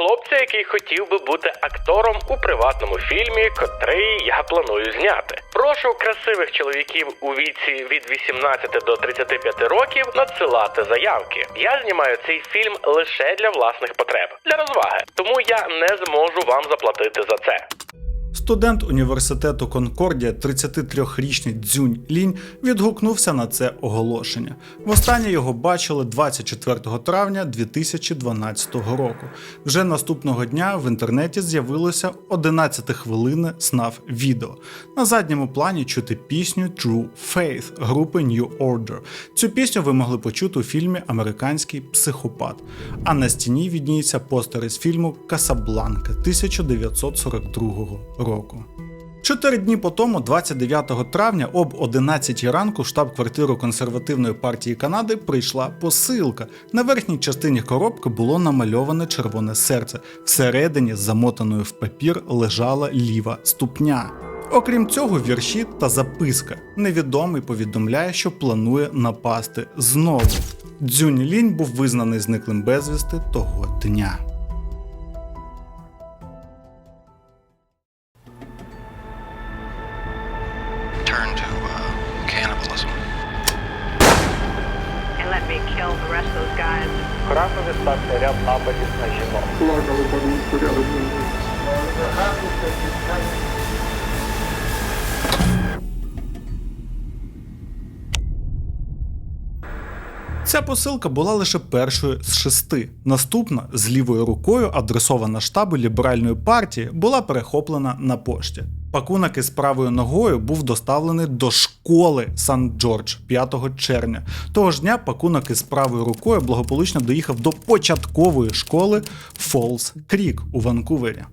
хлопця, який хотів би бути актором у приватному фільмі, котрий я планую зняти. Прошу красивих чоловіків у віці від 18 до 35 років надсилати заявки. Я знімаю цей фільм лише для власних потреб, для розваги, тому я не зможу вам заплатити за це. Студент університету Конкордія, 33-річний Дзюнь Лінь, відгукнувся на це оголошення. Востаннє його бачили 24 травня 2012 року. Вже наступного дня в інтернеті з'явилося 11 хвилини снав відео. На задньому плані чути пісню True Faith групи New Order. Цю пісню ви могли почути у фільмі Американський психопат. А на стіні відніється постери з фільму Касабланка 1942 року. Чотири дні по тому, 29 травня, об 11 ранку, в штаб-квартиру консервативної партії Канади прийшла посилка. На верхній частині коробки було намальоване червоне серце. Всередині, замотаною в папір, лежала ліва ступня. Окрім цього, вірші та записка. Невідомий повідомляє, що планує напасти знову. Дзюнь Лінь був визнаний зниклим безвісти того дня. Нападів на жінок. плакали подушку рядом з. Ця посилка була лише першою з шести. Наступна з лівою рукою, адресована штабу ліберальної партії, була перехоплена на пошті. Пакунок із правою ногою був доставлений до школи Сан Джордж 5 червня. Того ж дня пакунок із правою рукою благополучно доїхав до початкової школи Фолс Крік у Ванкувері.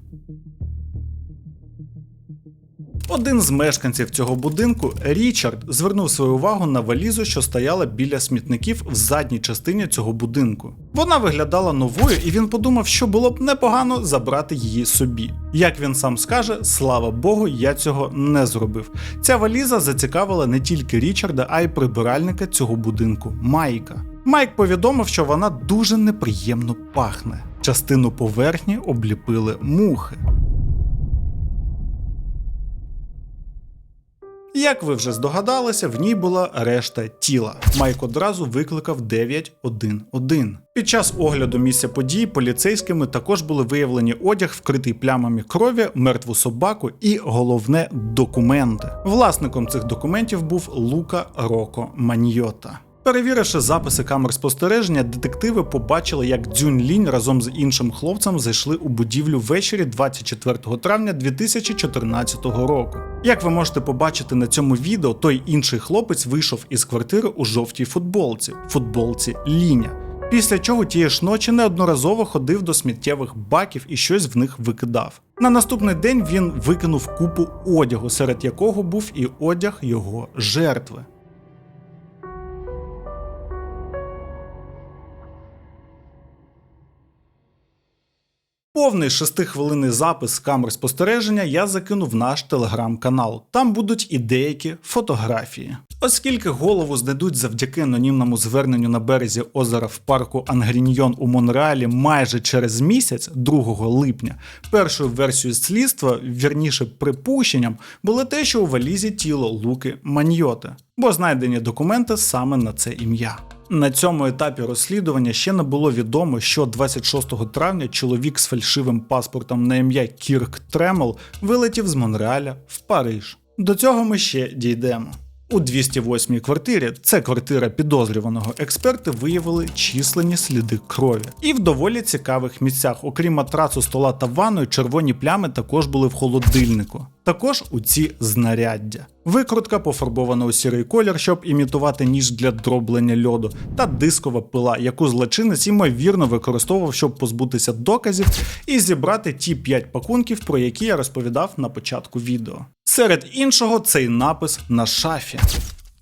Один з мешканців цього будинку, Річард, звернув свою увагу на валізу, що стояла біля смітників в задній частині цього будинку. Вона виглядала новою, і він подумав, що було б непогано забрати її собі. Як він сам скаже, слава Богу, я цього не зробив. Ця валіза зацікавила не тільки Річарда, а й прибиральника цього будинку Майка. Майк повідомив, що вона дуже неприємно пахне. Частину поверхні обліпили мухи. Як ви вже здогадалися, в ній була решта тіла. Майк одразу викликав 911. Під час огляду місця подій поліцейськими також були виявлені одяг, вкритий плямами крові, мертву собаку і головне документи. Власником цих документів був Лука Роко Маньйота. Перевіривши записи камер спостереження, детективи побачили, як Дзюнь Лінь разом з іншим хлопцем зайшли у будівлю ввечері 24 травня 2014 року. Як ви можете побачити на цьому відео, той інший хлопець вийшов із квартири у жовтій футболці, футболці Ліня. Після чого тієї ж ночі неодноразово ходив до сміттєвих баків і щось в них викидав. На наступний день він викинув купу одягу, серед якого був і одяг його жертви. Повний шестихвилинний запис з камер спостереження я закинув в наш телеграм-канал. Там будуть і деякі фотографії. Оскільки голову знайдуть завдяки анонімному зверненню на березі озера в парку Ангріньйон у Монреалі майже через місяць, 2 липня, першою версією слідства, вірніше припущенням, було те, що у валізі тіло Луки Маньйоти, бо знайдені документи саме на це ім'я. На цьому етапі розслідування ще не було відомо, що 26 травня чоловік з фальшивим паспортом на ім'я Кірк Тремл вилетів з Монреаля в Париж. До цього ми ще дійдемо. У 208-й квартирі, це квартира підозрюваного, експерти виявили численні сліди крові. І в доволі цікавих місцях, окрім матрацу, стола та ванної, червоні плями також були в холодильнику. Також у ці знаряддя. Викрутка пофарбована у сірий колір, щоб імітувати ніж для дроблення льоду, та дискова пила, яку злочинець ймовірно використовував, щоб позбутися доказів і зібрати ті 5 пакунків, про які я розповідав на початку відео. Серед іншого, цей напис на шафі.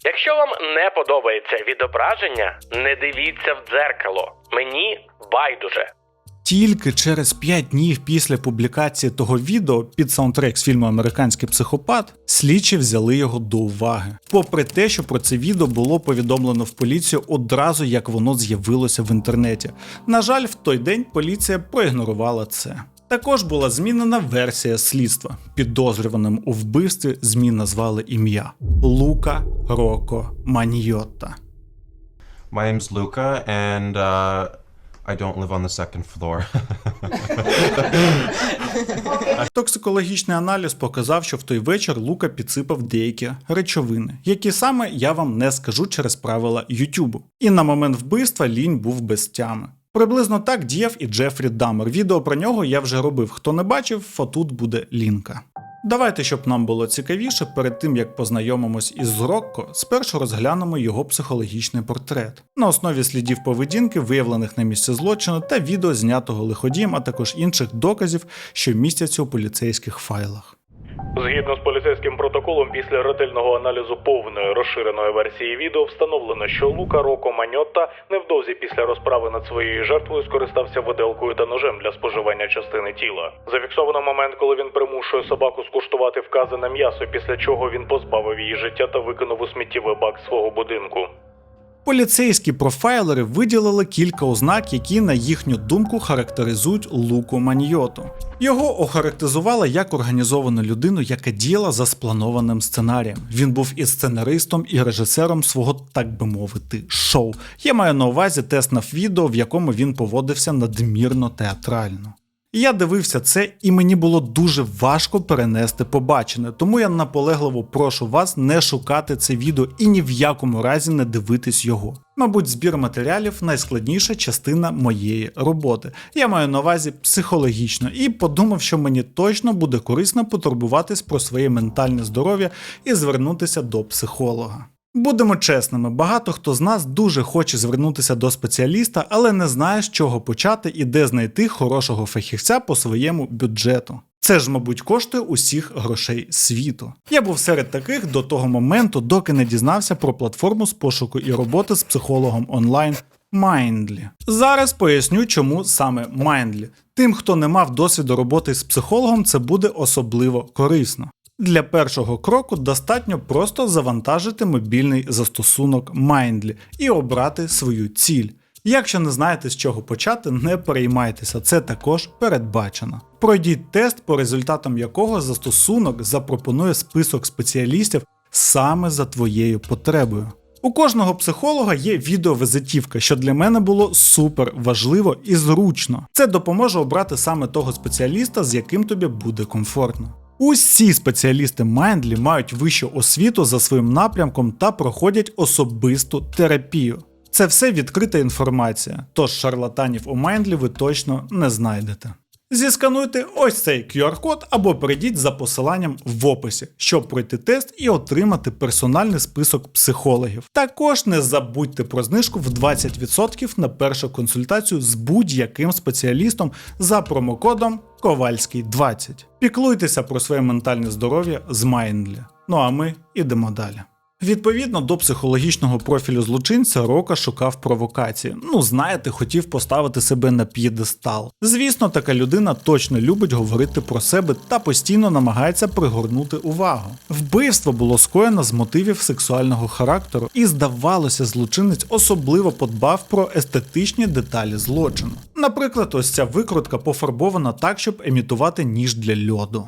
Якщо вам не подобається відображення, не дивіться в дзеркало. Мені байдуже. Тільки через 5 днів після публікації того відео під саундтрек з фільму Американський психопат слідчі взяли його до уваги. Попри те, що про це відео було повідомлено в поліцію одразу, як воно з'явилося в інтернеті. На жаль, в той день поліція проігнорувала це. Також була змінена версія слідства. Підозрюваним у вбивстві ЗМІ назвали ім'я Лука Роко Маньйотта. My name's Luca, and uh, I don't live on the second floor. Токсикологічний аналіз показав, що в той вечір Лука підсипав деякі речовини, які саме я вам не скажу через правила Ютубу. І на момент вбивства лінь був без тями. Приблизно так діяв і Джефрі Дамер. Відео про нього я вже робив. Хто не бачив, фотут буде лінка. Давайте, щоб нам було цікавіше, перед тим як познайомимось із Рокко, спершу розглянемо його психологічний портрет на основі слідів поведінки, виявлених на місці злочину, та відео знятого лиходієм, а також інших доказів, що містяться у поліцейських файлах. Згідно з поліцейським протоколом, після ретельного аналізу повної розширеної версії відео встановлено, що Лука Роко Маньотта невдовзі після розправи над своєю жертвою скористався виделкою та ножем для споживання частини тіла. Зафіксовано момент, коли він примушує собаку скуштувати вказане м'ясо, після чого він позбавив її життя та викинув у сміттєвий бак свого будинку. Поліцейські профайлери виділили кілька ознак, які, на їхню думку, характеризують Луку Маньйоту. Його охарактеризували як організовану людину, яка діяла за спланованим сценарієм. Він був і сценаристом, і режисером свого, так би мовити, шоу. Я маю на увазі тест на відео, в якому він поводився надмірно театрально. Я дивився це, і мені було дуже важко перенести побачене, тому я наполегливо прошу вас не шукати це відео і ні в якому разі не дивитись його. Мабуть, збір матеріалів найскладніша частина моєї роботи. Я маю на увазі психологічно і подумав, що мені точно буде корисно потурбуватись про своє ментальне здоров'я і звернутися до психолога. Будемо чесними, багато хто з нас дуже хоче звернутися до спеціаліста, але не знає, з чого почати і де знайти хорошого фахівця по своєму бюджету. Це ж, мабуть, коштує усіх грошей світу. Я був серед таких до того моменту, доки не дізнався про платформу з пошуку і роботи з психологом онлайн Mindly. Зараз поясню, чому саме Mindly. Тим, хто не мав досвіду роботи з психологом, це буде особливо корисно. Для першого кроку достатньо просто завантажити мобільний застосунок Mindly і обрати свою ціль. Якщо не знаєте з чого почати, не переймайтеся, це також передбачено. Пройдіть тест, по результатам якого застосунок запропонує список спеціалістів саме за твоєю потребою. У кожного психолога є відеовизитівка, що для мене було супер важливо і зручно. Це допоможе обрати саме того спеціаліста, з яким тобі буде комфортно. Усі спеціалісти Mindly мають вищу освіту за своїм напрямком та проходять особисту терапію. Це все відкрита інформація, тож шарлатанів у Mindly ви точно не знайдете. Зіскануйте ось цей QR-код або перейдіть за посиланням в описі, щоб пройти тест і отримати персональний список психологів. Також не забудьте про знижку в 20% на першу консультацію з будь-яким спеціалістом за промокодом Ковальський 20. Піклуйтеся про своє ментальне здоров'я з Mindly. Ну а ми йдемо далі. Відповідно до психологічного профілю злочинця, Рока шукав провокації. Ну, знаєте, хотів поставити себе на п'єдестал. Звісно, така людина точно любить говорити про себе та постійно намагається пригорнути увагу. Вбивство було скоєно з мотивів сексуального характеру, і здавалося, злочинець особливо подбав про естетичні деталі злочину. Наприклад, ось ця викрутка пофарбована так, щоб емітувати ніж для льоду.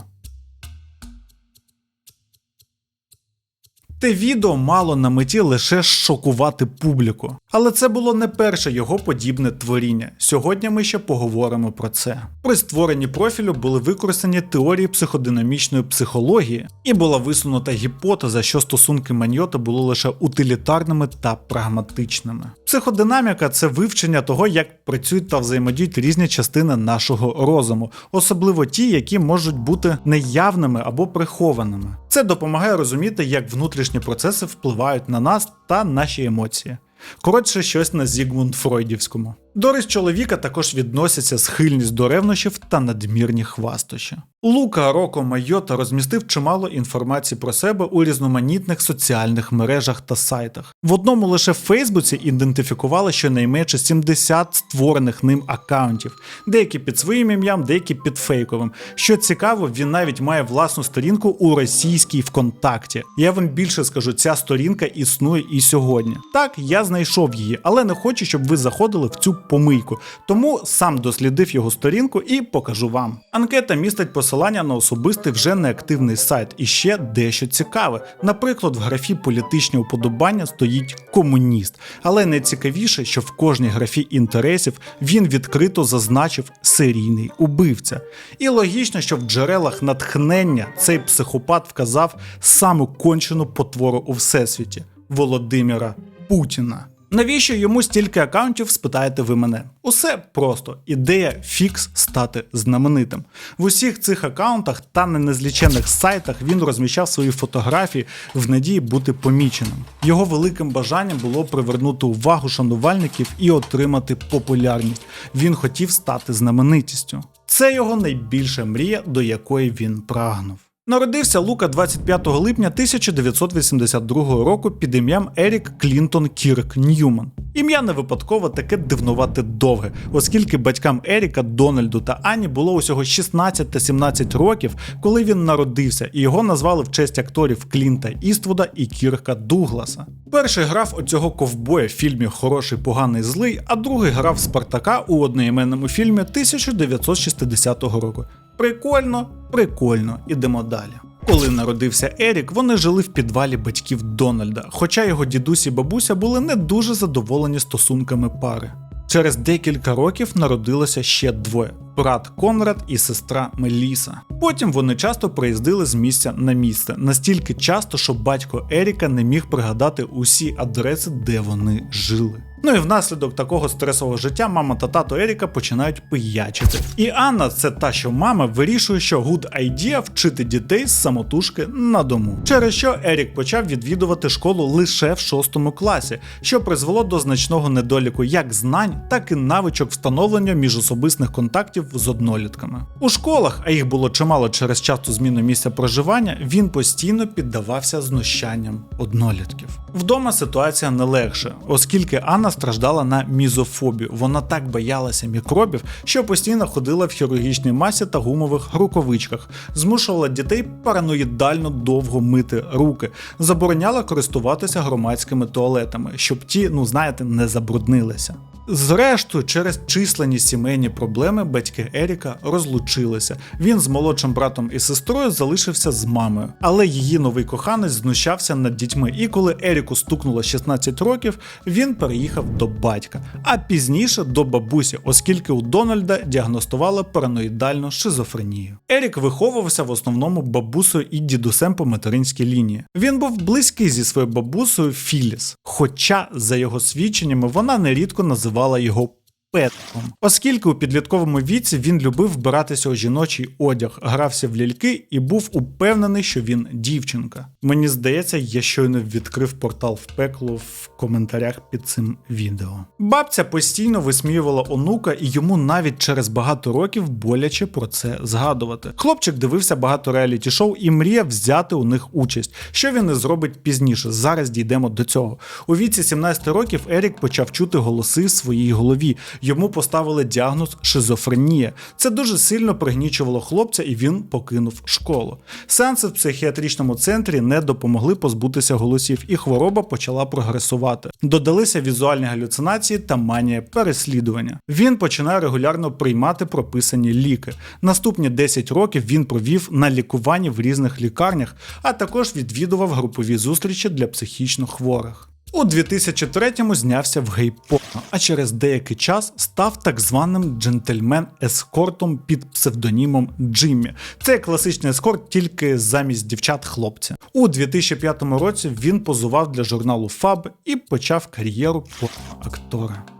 Те відео мало на меті лише шокувати публіку. Але це було не перше його подібне творіння. Сьогодні ми ще поговоримо про це. При створенні профілю були використані теорії психодинамічної психології, і була висунута гіпотеза, що стосунки Маньйота були лише утилітарними та прагматичними. Психодинаміка це вивчення того, як працюють та взаємодіють різні частини нашого розуму, особливо ті, які можуть бути неявними або прихованими. Це допомагає розуміти, як внутрішні процеси впливають на нас та наші емоції. Коротше, щось на Зігмунд Фройдівському. До рис чоловіка також відносяться схильність до ревнощів та надмірні хвастощі. Лука Роко Майота розмістив чимало інформації про себе у різноманітних соціальних мережах та сайтах. В одному лише Фейсбуці ідентифікували щонайменше 70 створених ним аккаунтів, деякі під своїм ім'ям, деякі під фейковим. Що цікаво, він навіть має власну сторінку у російській ВКонтакті. Я вам більше скажу, ця сторінка існує і сьогодні. Так, я знайшов її, але не хочу, щоб ви заходили в цю помийку. Тому сам дослідив його сторінку і покажу вам. Анкета містить посилання на особистий вже неактивний сайт і ще дещо цікаве. Наприклад, в графі політичні уподобання стоїть комуніст, але найцікавіше, що в кожній графі інтересів він відкрито зазначив серійний убивця. І логічно, що в джерелах натхнення цей психопат вказав саму кончену потвору у всесвіті Володимира Путіна. Навіщо йому стільки акаунтів, спитаєте ви мене? Усе просто ідея фікс стати знаменитим. В усіх цих акаунтах та на незлічених сайтах він розміщав свої фотографії в надії бути поміченим. Його великим бажанням було привернути увагу шанувальників і отримати популярність. Він хотів стати знаменитістю. Це його найбільша мрія, до якої він прагнув. Народився Лука 25 липня 1982 року під ім'ям Ерік Клінтон Кірк Ньюман. Ім'я не випадково таке дивнувате довге, оскільки батькам Еріка, Дональду та Ані було усього 16 та 17 років, коли він народився, і його назвали в честь акторів Клінта Іствуда і Кірка Дугласа. Перший грав оцього ковбоя в фільмі Хороший, поганий, злий, а другий грав Спартака у одноіменному фільмі 1960 року. Прикольно, прикольно, ідемо далі. Коли народився Ерік, вони жили в підвалі батьків Дональда, хоча його дідусь і бабуся були не дуже задоволені стосунками пари. Через декілька років народилося ще двоє: брат Конрад і сестра Меліса. Потім вони часто приїздили з місця на місце, настільки часто, що батько Еріка не міг пригадати усі адреси, де вони жили. Ну і внаслідок такого стресового життя мама та тато Еріка починають пиячити. І Анна, це та, що мама, вирішує, що good idea вчити дітей з самотужки на дому. Через що Ерік почав відвідувати школу лише в шостому класі, що призвело до значного недоліку як знань, так і навичок встановлення міжособисних контактів з однолітками. У школах, а їх було чимало через часту зміну місця проживання, він постійно піддавався знущанням однолітків. Вдома ситуація не легше, оскільки Анна страждала на мізофобію. Вона так боялася мікробів, що постійно ходила в хірургічній масі та гумових рукавичках, змушувала дітей параноїдально довго мити руки, забороняла користуватися громадськими туалетами, щоб ті, ну знаєте, не забруднилися. Зрештою, через численні сімейні проблеми батьки Еріка розлучилися. Він з молодшим братом і сестрою залишився з мамою, але її новий коханець знущався над дітьми. І коли Еріку стукнуло 16 років, він переїхав до батька, а пізніше до бабусі, оскільки у Дональда діагностували параноїдальну шизофренію. Ерік виховувався в основному бабусею і дідусем по материнській лінії. Він був близький зі своєю бабусею Філіс, хоча, за його свідченнями, вона нерідко називала його Петком, оскільки у підлітковому віці він любив вбиратися у жіночий одяг, грався в ляльки і був упевнений, що він дівчинка. Мені здається, я щойно відкрив портал в пекло в коментарях під цим відео. Бабця постійно висміювала онука, і йому навіть через багато років боляче про це згадувати. Хлопчик дивився багато реаліті шоу і мріяв взяти у них участь. Що він і зробить пізніше. Зараз дійдемо до цього. У віці 17 років Ерік почав чути голоси в своїй голові. Йому поставили діагноз шизофренія. Це дуже сильно пригнічувало хлопця, і він покинув школу. Сеанси в психіатричному центрі не допомогли позбутися голосів, і хвороба почала прогресувати. Додалися візуальні галюцинації та манія переслідування. Він починає регулярно приймати прописані ліки. Наступні 10 років він провів на лікуванні в різних лікарнях, а також відвідував групові зустрічі для психічно хворих. У 2003-му знявся в гей-порно, а через деякий час став так званим джентльмен-ескортом під псевдонімом Джиммі. Це класичний ескорт, тільки замість дівчат хлопця. У 2005 році він позував для журналу Фаб і почав кар'єру порно-актора. В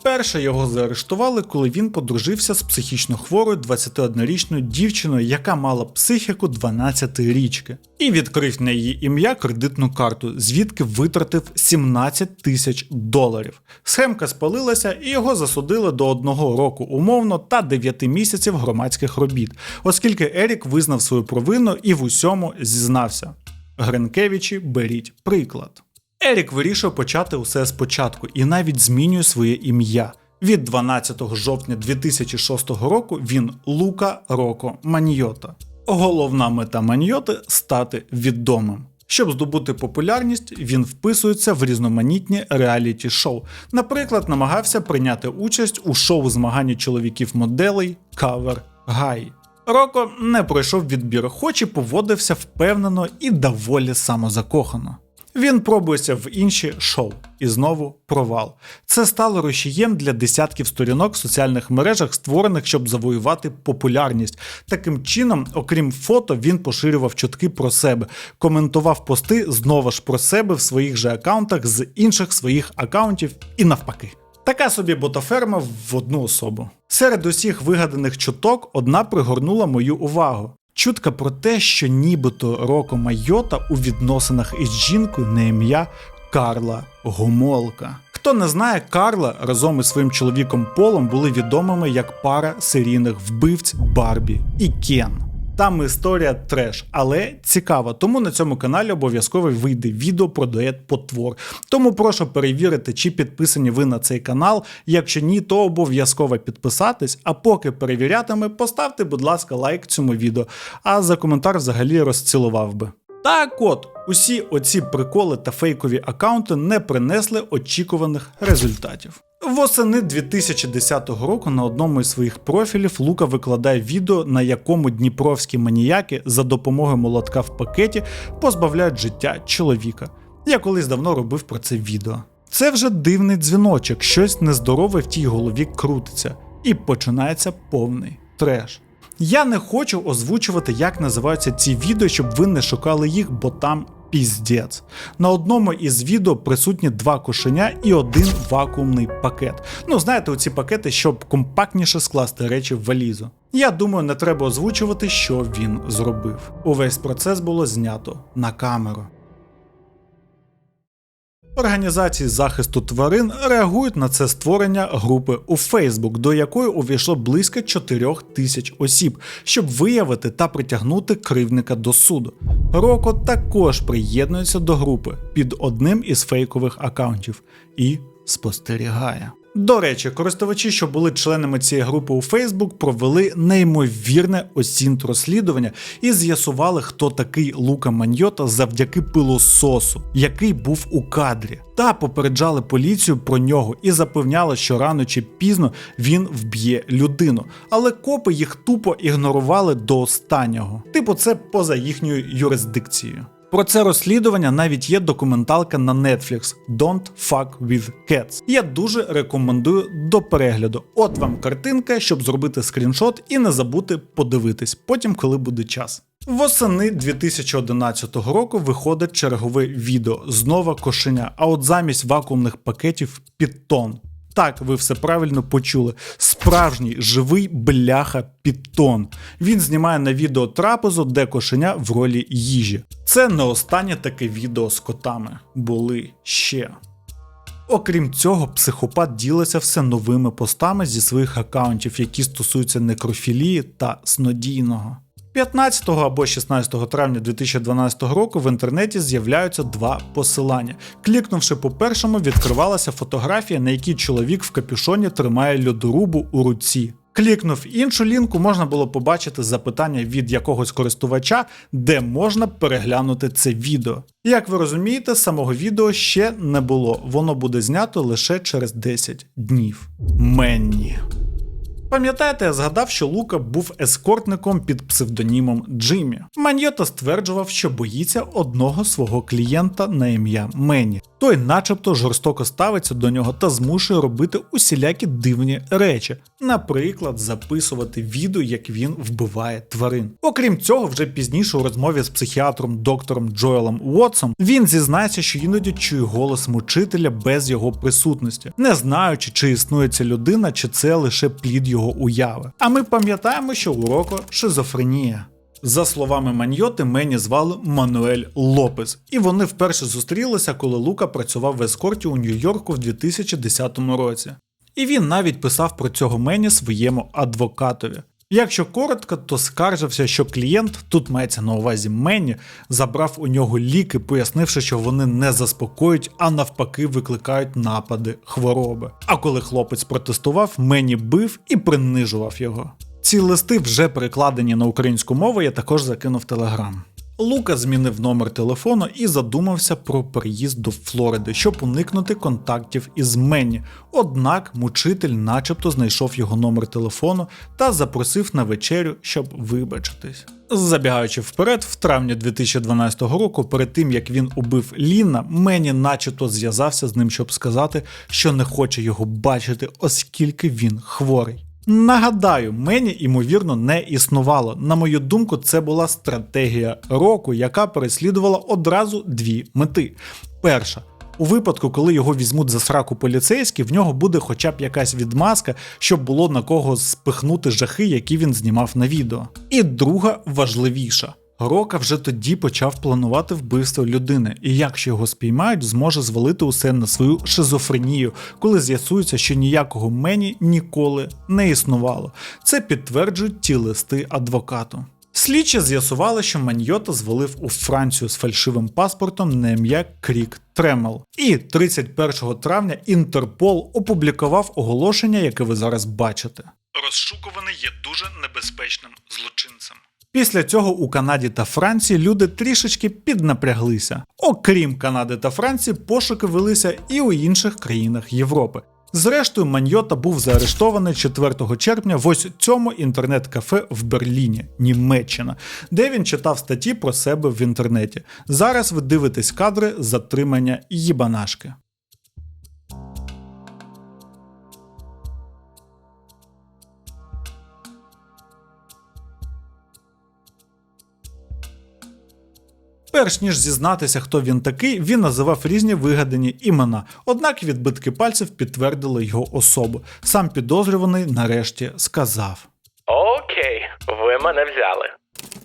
Вперше його заарештували, коли він подружився з психічно хворою 21-річною дівчиною, яка мала психіку 12-річки, і відкрив на її ім'я кредитну карту, звідки витратив 17 тисяч доларів. Схемка спалилася і його засудили до одного року умовно та 9 місяців громадських робіт, оскільки Ерік визнав свою провину і в усьому зізнався. Гринкевичі, беріть приклад. Ерік вирішив почати усе спочатку і навіть змінює своє ім'я. Від 12 жовтня 2006 року він Лука Роко Маньйота. Головна мета Маньйоти стати відомим. Щоб здобути популярність, він вписується в різноманітні реаліті-шоу. Наприклад, намагався прийняти участь у шоу змагання чоловіків-моделей Кавер Гай. Роко не пройшов відбір, хоч і поводився впевнено і доволі самозакохано. Він пробується в інші шоу і знову провал. Це стало рушієм для десятків сторінок в соціальних мережах, створених, щоб завоювати популярність. Таким чином, окрім фото, він поширював чутки про себе, коментував пости знову ж про себе в своїх же аккаунтах з інших своїх аккаунтів і навпаки. Така собі ботоферма в одну особу. Серед усіх вигаданих чуток одна пригорнула мою увагу. Чутка про те, що нібито Роко Майота у відносинах із жінкою на ім'я Карла Гомолка. Хто не знає, Карла разом із своїм чоловіком Полом були відомими як пара серійних вбивць Барбі і Кен. Там історія треш, але цікава. Тому на цьому каналі обов'язково вийде відео про дует потвор. Тому прошу перевірити, чи підписані ви на цей канал. Якщо ні, то обов'язково підписатись. А поки перевірятиме, поставте, будь ласка, лайк цьому відео. А за коментар взагалі розцілував би. Так от, усі оці приколи та фейкові аккаунти не принесли очікуваних результатів. Восени 2010 року на одному із своїх профілів Лука викладає відео, на якому дніпровські маніяки за допомогою молотка в пакеті позбавляють життя чоловіка. Я колись давно робив про це відео. Це вже дивний дзвіночок, щось нездорове в тій голові крутиться, і починається повний треш. Я не хочу озвучувати, як називаються ці відео, щоб ви не шукали їх, бо там піздець. На одному із відео присутні два кошеня і один вакуумний пакет. Ну, знаєте, оці пакети, щоб компактніше скласти речі в валізу. Я думаю, не треба озвучувати, що він зробив. Увесь процес було знято на камеру. Організації захисту тварин реагують на це створення групи у Facebook, до якої увійшло близько 4 тисяч осіб, щоб виявити та притягнути кривника до суду. Роко також приєднується до групи під одним із фейкових акаунтів і спостерігає. До речі, користувачі, що були членами цієї групи у Facebook, провели неймовірне осінт розслідування і з'ясували, хто такий Лука Маньйота завдяки пилососу, який був у кадрі, та попереджали поліцію про нього і запевняли, що рано чи пізно він вб'є людину. Але копи їх тупо ігнорували до останнього. Типу, це поза їхньою юрисдикцією. Про це розслідування навіть є документалка на Netflix Don't Fuck with Cats. Я дуже рекомендую до перегляду. От вам картинка, щоб зробити скріншот і не забути подивитись потім, коли буде час. Восени 2011 року виходить чергове відео знову кошеня, а от замість вакуумних пакетів підтон. Так, ви все правильно почули. Справжній живий бляха підтон. Він знімає на відео трапезу, де кошеня в ролі їжі. Це не останнє таке відео з котами. Були ще. Окрім цього, психопат ділиться все новими постами зі своїх акаунтів, які стосуються некрофілії та снодійного. 15 або 16 травня 2012 року в інтернеті з'являються два посилання. Клікнувши по першому, відкривалася фотографія, на якій чоловік в капюшоні тримає льодорубу у руці. Клікнув іншу лінку, можна було побачити запитання від якогось користувача, де можна переглянути це відео. Як ви розумієте, самого відео ще не було, воно буде знято лише через 10 днів. Менні. Пам'ятаєте, я згадав, що Лука був ескортником під псевдонімом Джиммі. Маньйота стверджував, що боїться одного свого клієнта на ім'я Мені. Той, начебто, жорстоко ставиться до нього та змушує робити усілякі дивні речі, наприклад, записувати відео, як він вбиває тварин. Окрім цього, вже пізніше у розмові з психіатром доктором Джоелом Уотсом він зізнається, що іноді чує голос мучителя без його присутності, не знаючи, чи існує ця людина, чи це лише плід його уяви. А ми пам'ятаємо, що у Роко шизофренія. За словами Маньйоти, Мені звали Мануель Лопес, і вони вперше зустрілися, коли Лука працював в ескорті у Нью-Йорку в 2010 році. І він навіть писав про цього Мені своєму адвокатові. Якщо коротко, то скаржився, що клієнт, тут мається на увазі Мені, забрав у нього ліки, пояснивши, що вони не заспокоюють, а навпаки викликають напади хвороби. А коли хлопець протестував, Мені бив і принижував його. Ці листи вже перекладені на українську мову, я також закинув телеграм. Лука змінив номер телефону і задумався про переїзд до Флориди, щоб уникнути контактів із Менні. Однак мучитель начебто знайшов його номер телефону та запросив на вечерю, щоб вибачитись. Забігаючи вперед, в травні 2012 року, перед тим як він убив Ліна, Мені начебто зв'язався з ним, щоб сказати, що не хоче його бачити, оскільки він хворий. Нагадаю, мені ймовірно не існувало. На мою думку, це була стратегія року, яка переслідувала одразу дві мети. Перша. У випадку, коли його візьмуть за сраку поліцейські, в нього буде хоча б якась відмазка, щоб було на кого спихнути жахи, які він знімав на відео. І друга важливіша. Рока вже тоді почав планувати вбивство людини, і якщо його спіймають, зможе звалити усе на свою шизофренію, коли з'ясується, що ніякого мені ніколи не існувало. Це підтверджують ті листи адвокату. Слідчі з'ясували, що Маньйота звалив у Францію з фальшивим паспортом на ім'я Крік Тремел. І 31 травня Інтерпол опублікував оголошення, яке ви зараз бачите. Розшукуваний є дуже небезпечним злочинцем. Після цього у Канаді та Франції люди трішечки піднапряглися. Окрім Канади та Франції, пошуки велися і у інших країнах Європи. Зрештою, Маньйота був заарештований 4 червня в ось цьому інтернет-кафе в Берліні, Німеччина, де він читав статті про себе в інтернеті. Зараз ви дивитесь кадри затримання їбанашки. Перш ніж зізнатися, хто він такий, він називав різні вигадані імена. Однак відбитки пальців підтвердили його особу. Сам підозрюваний нарешті сказав. Окей, ви мене взяли.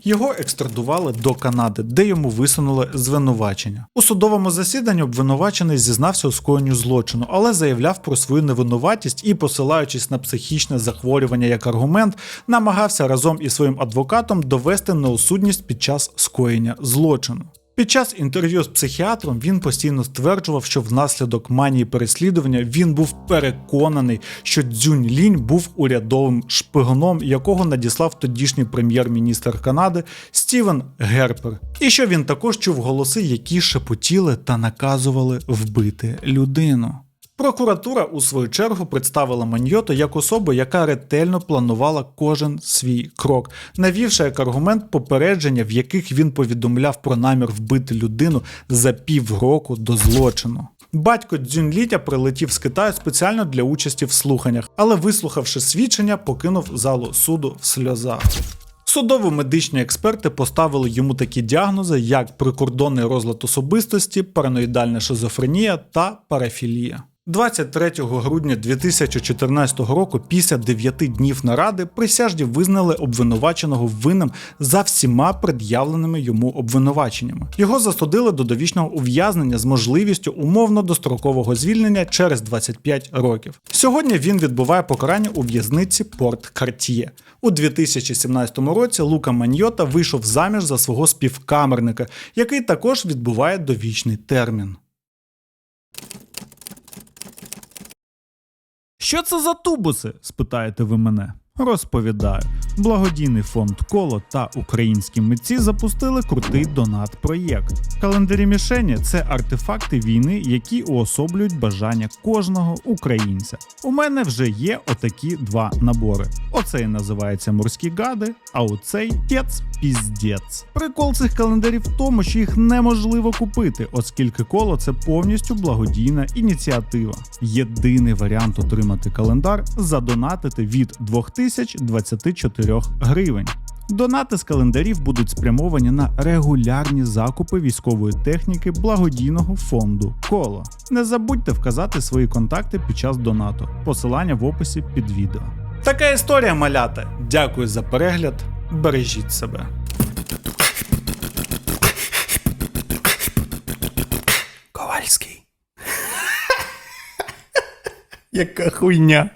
Його екстрадували до Канади, де йому висунули звинувачення. У судовому засіданні обвинувачений зізнався у скоєнню злочину, але заявляв про свою невинуватість і, посилаючись на психічне захворювання як аргумент, намагався разом із своїм адвокатом довести неосудність під час скоєння злочину. Під час інтерв'ю з психіатром він постійно стверджував, що внаслідок манії переслідування він був переконаний, що Дзюнь Лінь був урядовим шпигуном, якого надіслав тодішній прем'єр-міністр Канади Стівен Герпер, і що він також чув голоси, які шепотіли та наказували вбити людину. Прокуратура у свою чергу представила Маньйото як особу, яка ретельно планувала кожен свій крок, навівши як аргумент попередження, в яких він повідомляв про намір вбити людину за півроку до злочину. Батько Дзюнлітя прилетів з Китаю спеціально для участі в слуханнях, але вислухавши свідчення, покинув залу суду в сльозах. Судово-медичні експерти поставили йому такі діагнози, як прикордонний розлад особистості, параноїдальна шизофренія та парафілія. 23 грудня 2014 року, після 9 днів наради, присяжні визнали обвинуваченого винним за всіма пред'явленими йому обвинуваченнями. Його засудили до довічного ув'язнення з можливістю умовно дострокового звільнення через 25 років. Сьогодні він відбуває покарання у в'язниці Порт Картіє. У 2017 році Лука Маньйота вийшов заміж за свого співкамерника, який також відбуває довічний термін. Що це за тубуси? спитаєте ви мене. Розповідаю. Благодійний фонд Коло та українські митці запустили крутий донат-проєкт. Календарі мішені це артефакти війни, які уособлюють бажання кожного українця. У мене вже є отакі два набори. Оцей називається морські гади, а оцей кец піздець. Прикол цих календарів в тому, що їх неможливо купити, оскільки коло це повністю благодійна ініціатива. Єдиний варіант отримати календар задонатити від 2024 гривень. Донати з календарів будуть спрямовані на регулярні закупи військової техніки благодійного фонду Коло. Не забудьте вказати свої контакти під час донату. Посилання в описі під відео. Така історія, малята. Дякую за перегляд. Бережіть себе. Ковальський. Яка хуйня.